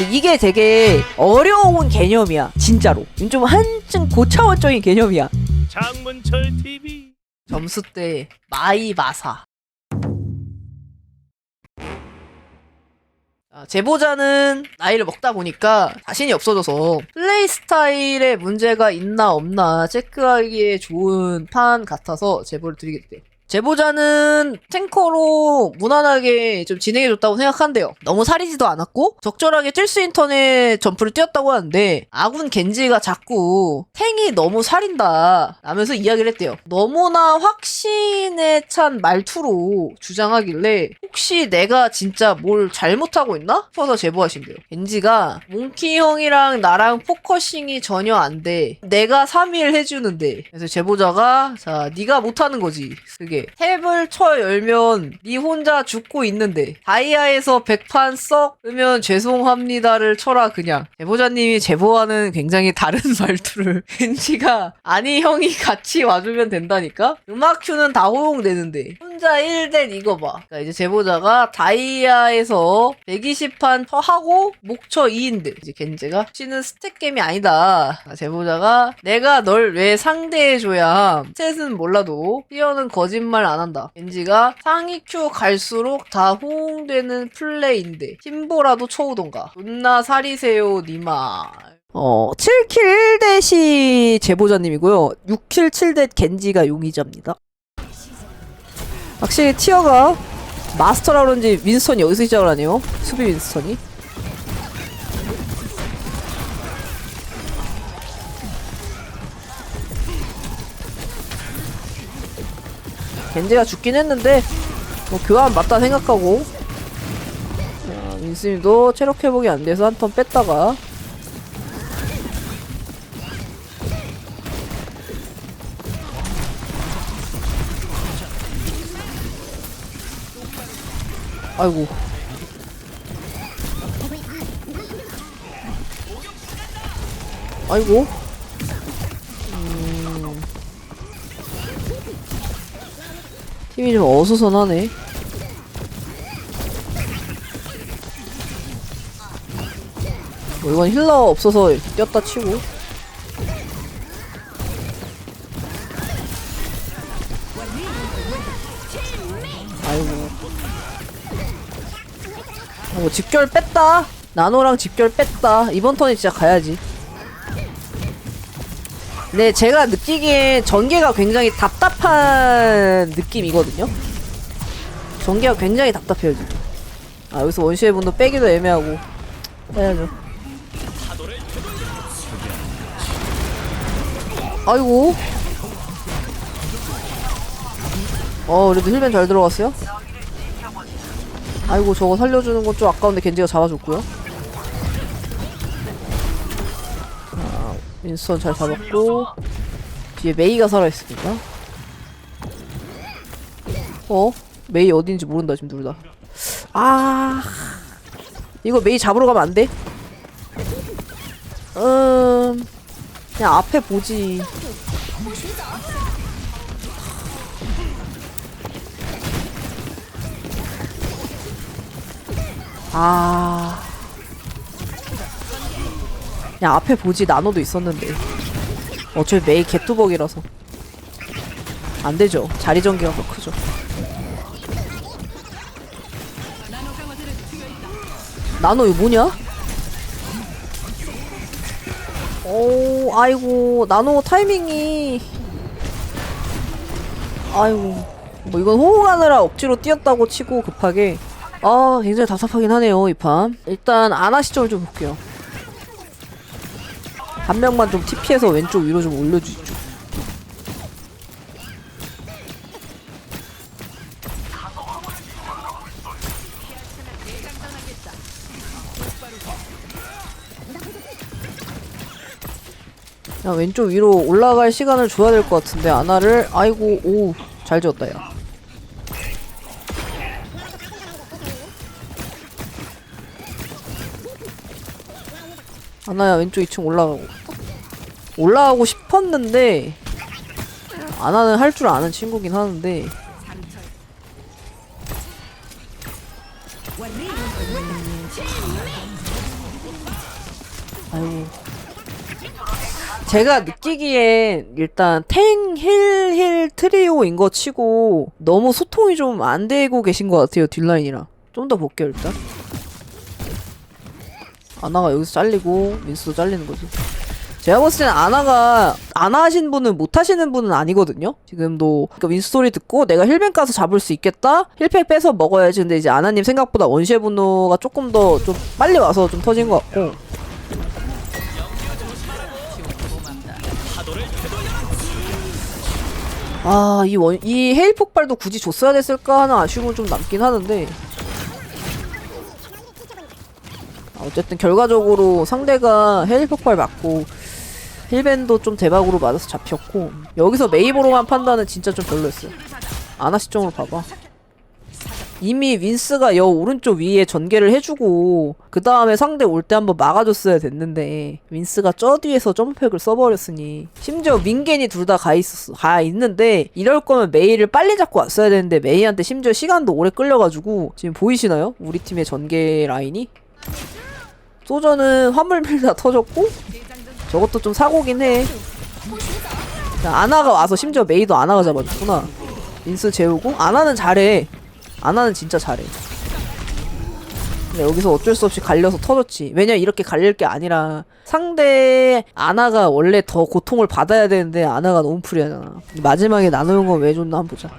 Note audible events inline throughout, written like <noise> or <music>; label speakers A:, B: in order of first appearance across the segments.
A: 근데 이게 되게 어려운 개념이야 진짜로. 좀 한층 고차원적인 개념이야.
B: 장문철 TV
A: 점수 때 마이 마사. 자, 제보자는 나이를 먹다 보니까 자신이 없어져서 플레이 스타일에 문제가 있나 없나 체크하기에 좋은 판 같아서 제보를 드리게 돼. 제보자는 탱커로 무난하게 좀 진행해줬다고 생각한대요. 너무 사리지도 않았고 적절하게 뛸수 있는 턴에 점프를 뛰었다고 하는데 아군 겐지가 자꾸 탱이 너무 살인다 라면서 이야기를 했대요. 너무나 확신에 찬 말투로 주장하길래 혹시 내가 진짜 뭘 잘못하고 있나? 싶어서 제보하신대요. 겐지가 몽키 형이랑 나랑 포커싱이 전혀 안 돼. 내가 3일 해주는데. 그래서 제보자가 자 네가 못하는 거지. 그게 탭을 쳐 열면 네 혼자 죽고 있는데 다이아에서 백판 썩 으면 죄송합니다를 쳐라 그냥. 제보자님이 제보하는 굉장히 다른 <laughs> 말투를 겐지가 아니 형이 같이 와주면 된다니까? 음악 큐는 다 호용되는데 혼자 1대 이거 봐. 그러니까 이제 제보자가 다이아에서 120판 하고 목처 2인데 이제 겐제가 씨는 스택 게임이 아니다. 아, 제보자가 내가 널 왜 상대해줘야 함. 스탯은 몰라도 피어는 거짓말 안 한다. 겐지가 상위 큐 갈수록 다 호응되는 플레이인데 팀보라도 쳐오던가. 존나 살이세요 니마. 어, 7킬 1대시 제보자님이고요. 6킬 7대 겐지가 용의자입니다. 확실히 티어가 마스터라 그런지 윈스턴이 여기서 시작을 하네요. 수비 윈스턴이. 겐지가 죽긴 했는데 뭐 교환 맞다 생각하고 자, 윈스님도 체력 회복이 안 돼서 한 턴 뺐다가 아이고. 아이고. 음... 팀이 좀 어수선하네. 뭐 이건 힐러 없어서 뛰었다 치고 어, 집결 뺐다. 나노랑 집결 뺐다. 이번 턴에 진짜 가야지. 네, 제가 느끼기에 전개가 굉장히 답답한 느낌이거든요. 전개가 굉장히 답답해요, 지금. 아, 여기서 원시의 분도 빼기도 애매하고. 해야죠. 아이고. 어, 그래도 힐벤 잘 들어갔어요? 아이고 저거 살려주는 건 좀 아까운데 겐지가 잡아줬고요 자, 윈스턴 잘 잡았고 뒤에 메이가 살아있습니다 어? 메이 어딘지 모른다 지금 둘 다. 아 이거 메이 잡으러 가면 안 돼? 음 그냥 앞에 보지 아. 그냥 앞에 보지 나노도 있었는데. 어차피 메이 개뚜벅이라서. 안 되죠. 자리 전개가 더 크죠. 나노 이거 뭐냐? 오, 아이고, 나노 타이밍이. 아이고. 뭐 이건 호응하느라 억지로 뛰었다고 치고 급하게. 아, 굉장히 답답하긴 하네요, 이 판. 일단 아나 시점을 좀 볼게요. 한 명만 좀 TP해서 왼쪽 위로 좀 올려주시죠. 야, 왼쪽 위로 올라갈 시간을 줘야 될 것 같은데, 아나를, 아이고, 오, 잘 지었다, 야. 아나야 왼쪽 2층 올라가고 올라가고 싶었는데 아나는 할 줄 아는 친구긴 하는데 아이고. 제가 느끼기엔 일단 탱, 힐, 힐 트리오인 거 치고 너무 소통이 좀 안 되고 계신 것 같아요, 뒷라인이랑. 좀 더 볼게요, 일단. 아나가 여기서 잘리고, 민스도 잘리는 거지. 제가 봤을 때는 아나가 아나 하신 분은 못 하시는 분은 아니거든요. 지금도 그러니까 윈스 소리 듣고 내가 힐뱅 가서 잡을 수 있겠다. 힐팩 빼서 먹어야지. 근데 이제 아나님 생각보다 원시의 분노가 조금 더 좀 빨리 와서 좀 터진 것 같고. 아, 이 원, 이 헤일 폭발도 굳이 줬어야 됐을까 하는 아쉬움은 좀 남긴 하는데. 어쨌든 결과적으로 상대가 헤일 폭발 맞고 힐밴도 좀 대박으로 맞아서 잡혔고 여기서 메이보로만 판단은 진짜 좀 별로였어요. 아나 시점으로 봐봐. 이미 윈스가 여 오른쪽 위에 전개를 해주고 그 다음에 상대 올 때 한번 막아줬어야 됐는데 윈스가 저 뒤에서 점프팩을 써버렸으니 심지어 민겐이 둘 다 가 있었어 가 있는데 이럴 거면 메이를 빨리 잡고 왔어야 되는데 메이한테 심지어 시간도 오래 끌려가지고 지금 보이시나요? 우리 팀의 전개 라인이 소저는 화물 밀다 터졌고 저것도 좀 사고긴 해. 자, 아나가 와서 심지어 메이도 아나가 잡아줬구나. 민스 재우고 아나는 잘해. 아나는 진짜 잘해. 근데 여기서 어쩔 수 없이 갈려서 터졌지. 왜냐 이렇게 갈릴 게 아니라 상대 아나가 원래 더 고통을 받아야 되는데 아나가 너무 프리하잖아. 마지막에 나누는 건왜 줬나 한번 보자.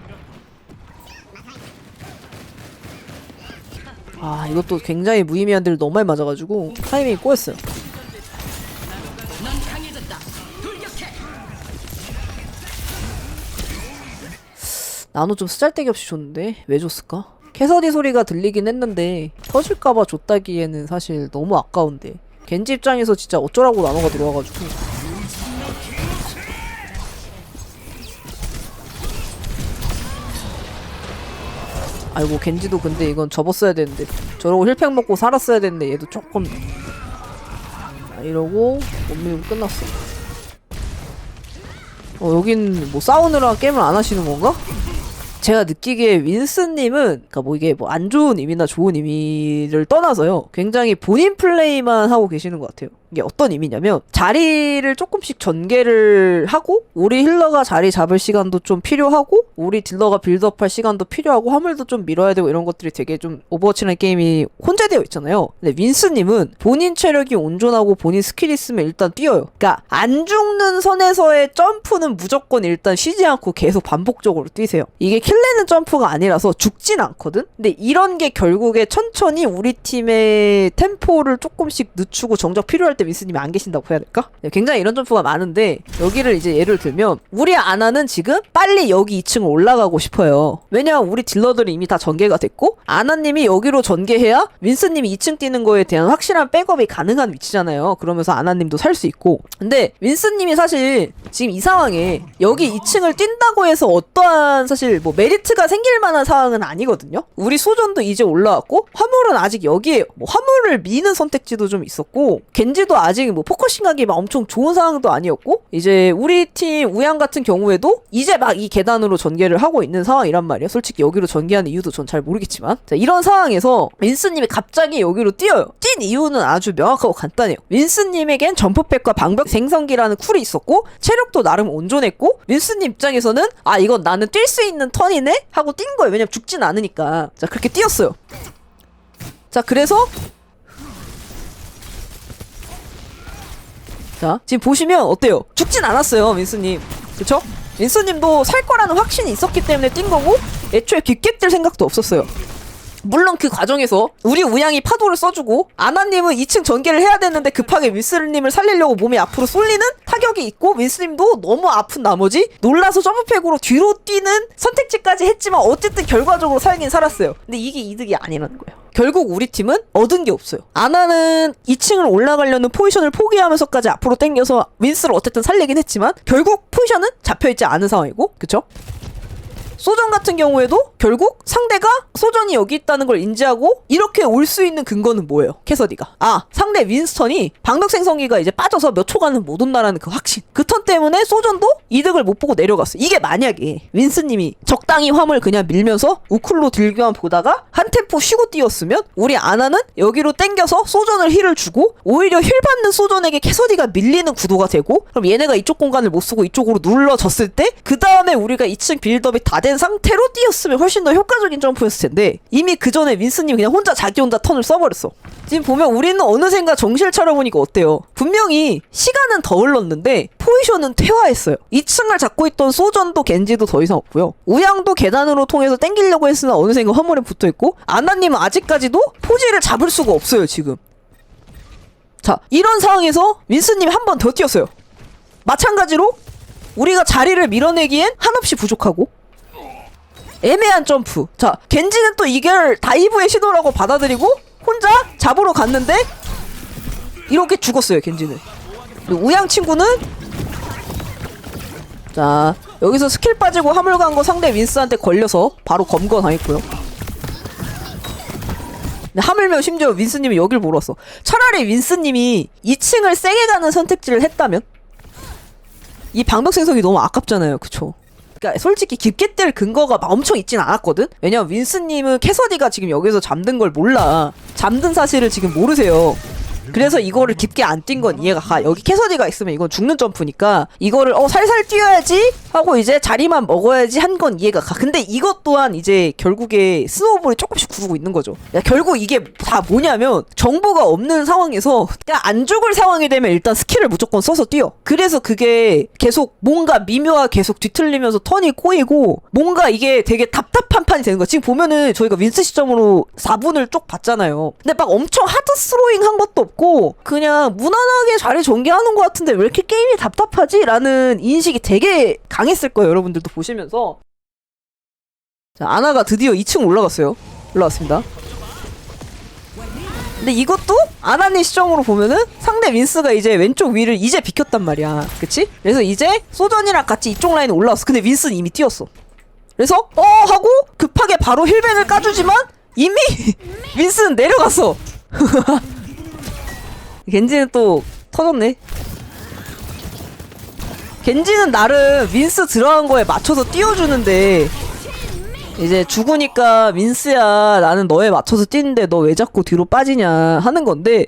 A: 아 이것도 굉장히 무의미한 데를 너무 많이 맞아가지고 타이밍이 꼬였어요. 나노 좀 쓰잘데기 없이 줬는데 왜 줬을까? 캐서디 소리가 들리긴 했는데 터질까봐 줬다기에는 사실 너무 아까운데 겐지 입장에서 진짜 어쩌라고 나노가 들어와가지고 아이고 겐지도 근데 이건 접었어야 되는데. 저러고 힐팩 먹고 살았어야 되는데 얘도 조금. 아, 이러고 못 밀고 끝났어. 어 여긴 뭐 싸우느라 게임을 안 하시는 건가? 제가 느끼기에 윈스님은 그러니까 뭐 이게 뭐 안 좋은 의미나 좋은 의미를 떠나서요. 굉장히 본인 플레이만 하고 계시는 것 같아요. 이 게 어떤 의미냐면 자리를 조금씩 전개를 하고 우리 힐러가 자리 잡을 시간도 좀 필요하고 우리 딜러가 빌드업할 시간도 필요하고 화물도 좀 밀어야 되고 이런 것들이 되게 좀 오버워치라는 게임이 혼재되어 있잖아요. 근데 윈스님은 본인 체력이 온전하고 본인 스킬 있으면 일단 뛰어요. 그러니까 안 죽는 선에서의 점프는 무조건 일단 쉬지 않고 계속 반복적으로 뛰세요. 이게 킬레는 점프가 아니라서 죽진 않거든? 근데 이런 게 결국에 천천히 우리 팀의 템포를 조금씩 늦추고 정작 필요할 때 윈스님이 안 계신다고 해야 될까? 네, 굉장히 이런 점프가 많은데 여기를 이제 예를 들면 우리 아나는 지금 빨리 여기 2층 올라가고 싶어요. 왜냐면 우리 딜러들이 이미 다 전개가 됐고 아나님이 여기로 전개해야 윈스님이 2층 뛰는 거에 대한 확실한 백업이 가능한 위치잖아요. 그러면서 아나님도 살 수 있고 근데 윈스님이 사실 지금 이 상황에 여기 2층을 뛴다고 해서 어떠한 사실 뭐 메리트가 생길 만한 상황은 아니거든요. 우리 소전도 이제 올라왔고 화물은 아직 여기에 뭐 화물을 미는 선택지도 좀 있었고 겐지도 아직 뭐 포커싱하기 막 엄청 좋은 상황도 아니었고 이제 우리 팀 우양 같은 경우에도 이제 막 이 계단으로 전개를 하고 있는 상황이란 말이에요. 솔직히 여기로 전개하는 이유도 전 잘 모르겠지만 자, 이런 상황에서 윈스님이 갑자기 여기로 뛰어요. 뛴 이유는 아주 명확하고 간단해요. 윈스님에겐 점프백과 방벽 생성기라는 쿨이 있었고 체력도 나름 온전했고 윈스님 입장에서는 아 이건 나는 뛸 수 있는 턴이네 하고 뛴 거예요. 왜냐면 죽진 않으니까 자 그렇게 뛰었어요. 자 그래서 자, 지금 보시면 어때요? 죽진 않았어요, 윈스님. 그쵸? 윈스님도 살 거라는 확신이 있었기 때문에 뛴 거고, 애초에 깊게 뛸 생각도 없었어요. 물론 그 과정에서 우리 우양이 파도를 써주고 아나님은 2층 전개를 해야 되는데 급하게 윈스님을 살리려고 몸이 앞으로 쏠리는 타격이 있고 윈스님도 너무 아픈 나머지 놀라서 점프팩으로 뒤로 뛰는 선택지까지 했지만 어쨌든 결과적으로 살긴 살았어요. 근데 이게 이득이 아니라는 거예요. 결국 우리 팀은 얻은 게 없어요. 아나는 2층을 올라가려는 포지션을 포기하면서까지 앞으로 당겨서 윈스를 어쨌든 살리긴 했지만 결국 포지션은 잡혀있지 않은 상황이고 그쵸? 소전 같은 경우에도 결국 상대가 소전이 여기 있다는 걸 인지하고 이렇게 올 수 있는 근거는 뭐예요? 캐서디가. 아, 상대 윈스턴이 방벽 생성기가 이제 빠져서 몇 초간은 못 온다라는 그 확신. 그턴 때 때문에 소전도 이득을 못 보고 내려갔어. 이게 만약에 윈스님이 적당히 화물 그냥 밀면서 우쿨로 들기만 보다가 한 템포 쉬고 뛰었으면 우리 아나는 여기로 땡겨서 소전을 힐을 주고 오히려 힐 받는 소전에게 캐서디가 밀리는 구도가 되고 그럼 얘네가 이쪽 공간을 못 쓰고 이쪽으로 눌러졌을 때 그 다음에 우리가 2층 빌드업이 다 된 상태로 뛰었으면 훨씬 더 효과적인 점프였을 텐데 이미 그 전에 윈스님이 그냥 혼자 자기 혼자 턴을 써버렸어. 지금 보면 우리는 어느샌가 정신을 차려보니까 어때요? 분명히 시간은 더 흘렀는데 포지션은 퇴화했어요. 2층을 잡고 있던 소전도 겐지도 더 이상 없고요. 우양도 계단으로 통해서 땡기려고 했으나 어느샌가 화물에 붙어 있고 아나님은 아직까지도 포지를 잡을 수가 없어요 지금. 자 이런 상황에서 윈스님이 한 번 더 뛰었어요. 마찬가지로 우리가 자리를 밀어내기엔 한없이 부족하고 애매한 점프. 자, 겐지는 또 이걸 다이브의 시도라고 받아들이고 혼자 잡으러 갔는데 이렇게 죽었어요, 겐지는. 우양 친구는 자, 여기서 스킬 빠지고 화물 간거 상대 윈스한테 걸려서 바로 검거 당했고요. 하물며 심지어 윈스님이 여길 보러 왔어. 차라리 윈스님이 2층을 세게 가는 선택지를 했다면 이 방벽 생성이 너무 아깝잖아요. 그쵸? 그러니까 솔직히 깊게 뜰 근거가 막 엄청 있진 않았거든. 왜냐면 윈스님은 캐서디가 지금 여기서 잠든 걸 몰라. 잠든 사실을 지금 모르세요. 그래서 이거를 깊게 안 뛴 건 이해가 가. 여기 캐서디가 있으면 이건 죽는 점프니까 이거를 어 살살 뛰어야지 하고 이제 자리만 먹어야지 한 건 이해가 가. 근데 이것 또한 이제 결국에 스노우볼이 조금씩 구르고 있는 거죠. 야, 결국 이게 다 뭐냐면 정보가 없는 상황에서 그냥 안 죽을 상황이 되면 일단 스킬을 무조건 써서 뛰어. 그래서 그게 계속 뭔가 미묘하 계속 뒤틀리면서 턴이 꼬이고 뭔가 이게 되게 답답한 판이 되는 거야. 지금 보면은 저희가 윈스 시점으로 4분을 쪽 봤잖아요. 근데 막 엄청 하드 스로잉 한 것도 없고 그냥 무난하게 자리 전개하는 것 같은데 왜 이렇게 게임이 답답하지? 라는 인식이 되게 강 했을 거예요. 여러분들도 보시면서. 자, 아나가 드디어 2층 올라갔어요. 올라왔습니다. 근데 이것도 아나님 시점으로 보면은 상대 윈스가 이제 왼쪽 위를 이제 비켰단 말이야. 그치? 그래서 이제 소전이랑 같이 이쪽 라인에 올라왔어. 근데 윈스는 이미 뛰었어. 그래서 어 하고 급하게 바로 힐벤을 까주지만 이미 <laughs> 윈스는 내려갔어. <laughs> 겐지는 또 터졌네. 겐지는 나름 윈스 들어간 거에 맞춰서 띄워주는데 이제 죽으니까 윈스야 나는 너에 맞춰서 뛰는데 너 왜 자꾸 뒤로 빠지냐 하는 건데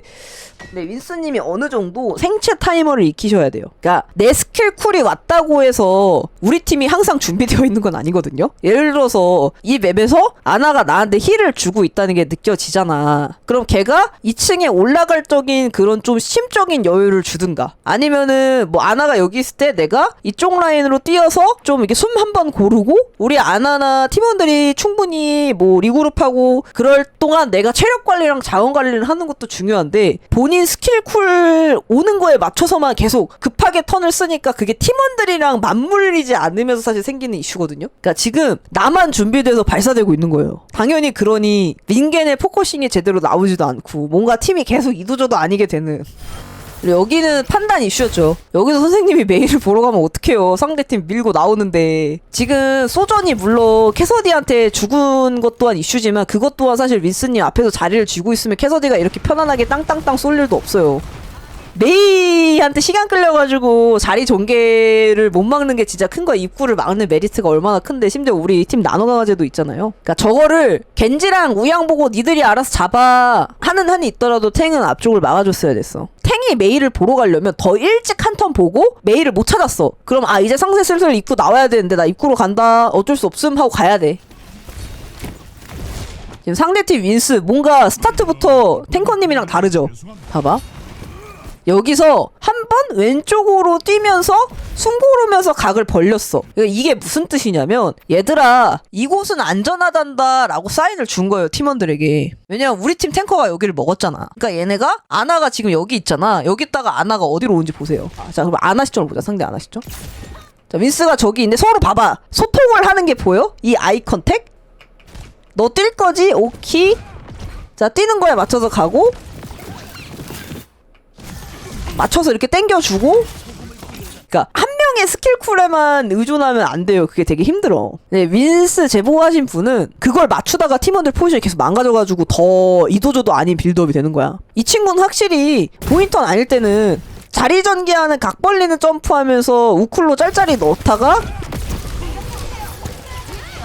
A: 근데 윈스님이 어느 정도 생체 타이머를 익히셔야 돼요. 그러니까 내 스킬 쿨이 왔다고 해서 우리 팀이 항상 준비되어 있는 건 아니거든요. 예를 들어서 이 맵에서 아나가 나한테 힐을 주고 있다는 게 느껴지잖아. 그럼 걔가 2층에 올라갈 적인 그런 좀 심적인 여유를 주든가 아니면은 뭐 아나가 여기 있을 때 내가 이쪽 라인으로 뛰어서 좀 이렇게 숨 한 번 고르고 우리 아나나 팀원들 이 충분히 뭐 리그룹하고 그럴 동안 내가 체력 관리랑 자원 관리를 하는 것도 중요한데 본인 스킬 쿨 오는 거에 맞춰서만 계속 급하게 턴을 쓰니까 그게 팀원들이랑 맞물리지 않으면서 사실 생기는 이슈거든요. 그러니까 지금 나만 준비돼서 발사되고 있는 거예요. 당연히 그러니 링겐의 포커싱이 제대로 나오지도 않고 뭔가 팀이 계속 이도저도 아니게 되는 여기는 판단 이슈였죠. 여기서 선생님이 메일을 보러 가면 어떡해요. 상대팀 밀고 나오는데. 지금 소전이 물론 캐서디한테 죽은 것 또한 이슈지만 그것 또한 사실 윈스님 앞에서 자리를 쥐고 있으면 캐서디가 이렇게 편안하게 땅땅땅 쏠 일도 없어요. 메이한테 시간 끌려가지고 자리 전개를 못 막는 게 진짜 큰 거야. 입구를 막는 메리트가 얼마나 큰데 심지어 우리 팀 나노 강화제도 있잖아요. 그러니까 저거를 겐지랑 우양 보고 니들이 알아서 잡아 하는 한이 있더라도 탱은 앞쪽을 막아줬어야 됐어. 탱이 메이를 보러 가려면 더 일찍 한 턴 보고 메이를 못 찾았어. 그럼 아 이제 상세 슬슬 입구 나와야 되는데 나 입구로 간다. 어쩔 수 없음 하고 가야 돼. 지금 상대팀 윈스 뭔가 스타트부터 탱커님이랑 다르죠. 봐봐. 여기서 한 번 왼쪽으로 뛰면서 숨고르면서 각을 벌렸어. 그러니까 이게 무슨 뜻이냐면 얘들아 이곳은 안전하단다 라고 사인을 준 거예요 팀원들에게. 왜냐면 우리 팀 탱커가 여기를 먹었잖아. 그러니까 얘네가 아나가 지금 여기 있잖아. 여기다가 아나가 어디로 오는지 보세요. 아, 자 그럼 아나 시점을 보자. 상대 아나 시점. 자 윈스가 저기 있는데 서로 봐봐. 소통을 하는 게 보여? 이 아이 컨택? 너 뛸 거지? 오키. 자 뛰는 거에 맞춰서 가고 맞춰서 이렇게 땡겨주고 그러니까 한 명의 스킬 쿨에만 의존하면 안 돼요. 그게 되게 힘들어. 네, 윈스 제보하신 분은 그걸 맞추다가 팀원들 포지션이 계속 망가져가지고 더 이도저도 아닌 빌드업이 되는 거야. 이 친구는 확실히 포인턴 아닐 때는 자리 전개하는 각 벌리는 점프하면서 우쿨로 짤짤이 넣다가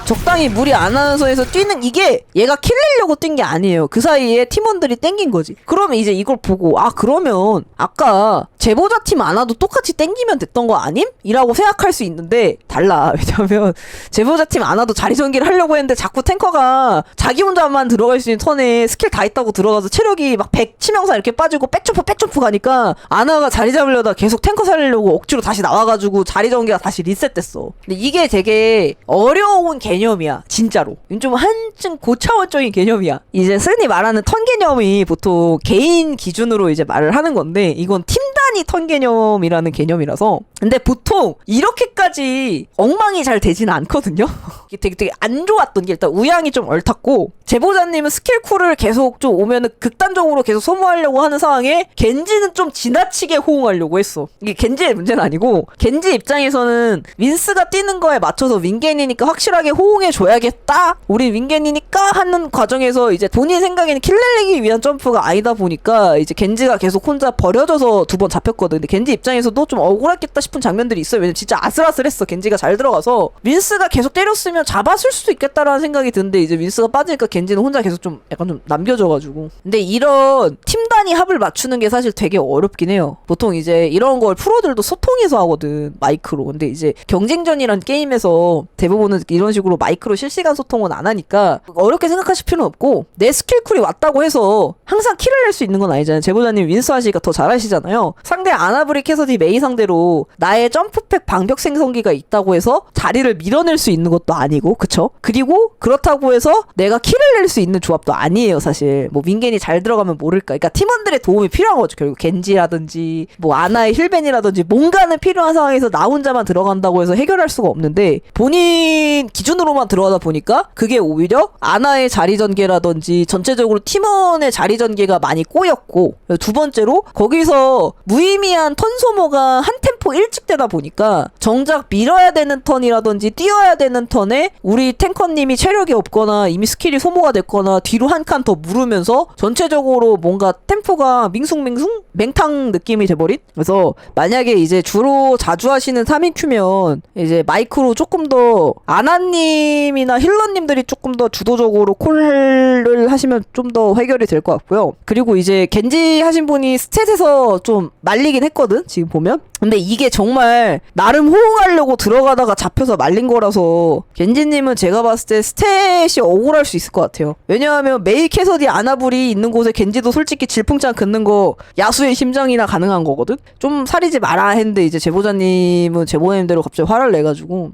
A: 적당히 무리 안 하는 선에서 뛰는 이게 얘가 킬내려고 뛴 게 아니에요. 그 사이에 팀원들이 땡긴 거지. 그러면 이제 이걸 보고 아 그러면 아까 제보자 팀 안 와도 똑같이 땡기면 됐던 거 아님? 이라고 생각할 수 있는데 달라. <laughs> 왜냐면 제보자 팀 안 와도 자리 전개를 하려고 했는데 자꾸 탱커가 자기 혼자만 들어갈 수 있는 턴에 스킬 다 있다고 들어가서 체력이 막 100 치명사 이렇게 빠지고 백점프 백점프 가니까 아나가 자리 잡으려다 계속 탱커 살리려고 억지로 다시 나와가지고 자리 전개가 다시 리셋됐어. 근데 이게 되게 어려운 개념 이야. 진짜로. 좀 한층 고차원적인 개념이야. 이제 흔히 말하는 턴 개념이 보통 개인 기준으로 이제 말을 하는 건데 이건 팀 단위 턴 개념이라는 개념이라서 근데 보통 이렇게까지 엉망이 잘 되지는 않거든요. <laughs> 되게 되게 안 좋았던 게 일단 우양이 좀 얼탔고 제보자님은 스킬 쿨을 계속 좀 오면은 극단적으로 계속 소모하려고 하는 상황에 겐지는 좀 지나치게 호응하려고 했어. 이게 겐지의 문제는 아니고 겐지 입장에서는 윈스가 뛰는 거에 맞춰서 윈겐이니까 확실하게 호응해 줘야겠다. 우리 윈겐이니까 하는 과정에서 이제 본인 생각에는 킬 내기 위한 점프가 아니다 보니까 이제 겐지가 계속 혼자 버려져서 두 번 잡혔거든. 근데 겐지 입장에서도 좀 억울했겠다 싶은 장면들이 있어요. 왜냐면 진짜 아슬아슬했어. 겐지가 잘 들어가서 윈스가 계속 때렸으면 잡았을 수도 있겠다라는 생각이 드는데 이제 윈스가 빠지니까 겐지는 혼자 계속 좀 약간 좀 남겨져가지고. 근데 이런 팀 단위 합을 맞추는 게 사실 되게 어렵긴 해요. 보통 이제 이런 걸 프로들도 소통해서 하거든 마이크로. 근데 이제 경쟁전이란 게임에서 대부분은 이런 식으로 마이크로 실시간 소통은 안 하니까 어렵게 생각하실 필요는 없고 내 스킬쿨이 왔다고 해서 항상 킬을 낼수 있는 건 아니잖아요. 제보자님 윈스 하시니까 더 잘하시잖아요. 상대 아나브리 캐서디 메이 상대로 나의 점프팩 방벽 생성기가 있다고 해서 자리를 밀어낼 수 있는 것도 아니고 그쵸? 그리고 그렇다고 해서 내가 킬을 낼수 있는 조합도 아니에요 사실 뭐 민겐이 잘 들어가면 모를까 그러니까 팀원들의 도움이 필요한 거죠 결국 겐지라든지 뭐 아나의 힐벤이라든지 뭔가는 필요한 상황에서 나 혼자만 들어간다고 해서 해결할 수가 없는데 본인 기준으로만 들어가다 보니까 그게 오히려 아나의 자리 전개라든지 전체적으로 팀원의 자리 전개가 많이 꼬였고 두 번째로 거기서 무의미한 턴 소모가 한 템포 일찍 되다 보니까 정작 밀어야 되는 턴이라든지 뛰어야 되는 턴에 우리 탱커님이 체력이 없거나 이미 스킬이 소모가 됐거나 뒤로 한 칸더 물으면서 전체적으로 뭔가 템포가 밍숭맹숭 맹탕 느낌이 돼버린? 그래서 만약에 이제 주로 자주 하시는 3인큐면 이제 마이크로 조금 더 아나님이나 힐러님들이 조금 더 주도적으로 콜을 하시면 좀 더 해결이 될 것 같고 요 그리고 이제 겐지 하신 분이 스탯에서 좀 말리긴 했거든 지금 보면 근데 이게 정말 나름 호응하려고 들어가다가 잡혀서 말린 거라서 겐지님은 제가 봤을 때 스탯이 억울할 수 있을 것 같아요. 왜냐하면 메이 캐서디 아나불이 있는 곳에 겐지도 솔직히 질풍장 긋는 거 야수의 심장이나 가능한 거거든. 좀 사리지 마라 했는데 이제 제보자님은 제보자님대로 갑자기 화를 내가지고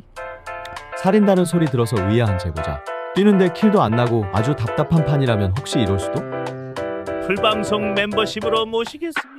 C: 살인다는 소리 들어서 의아한 제보자. 뛰는데 킬도 안 나고 아주 답답한 판이라면 혹시 이럴 수도?
B: 풀방송 멤버십으로 모시겠습니다.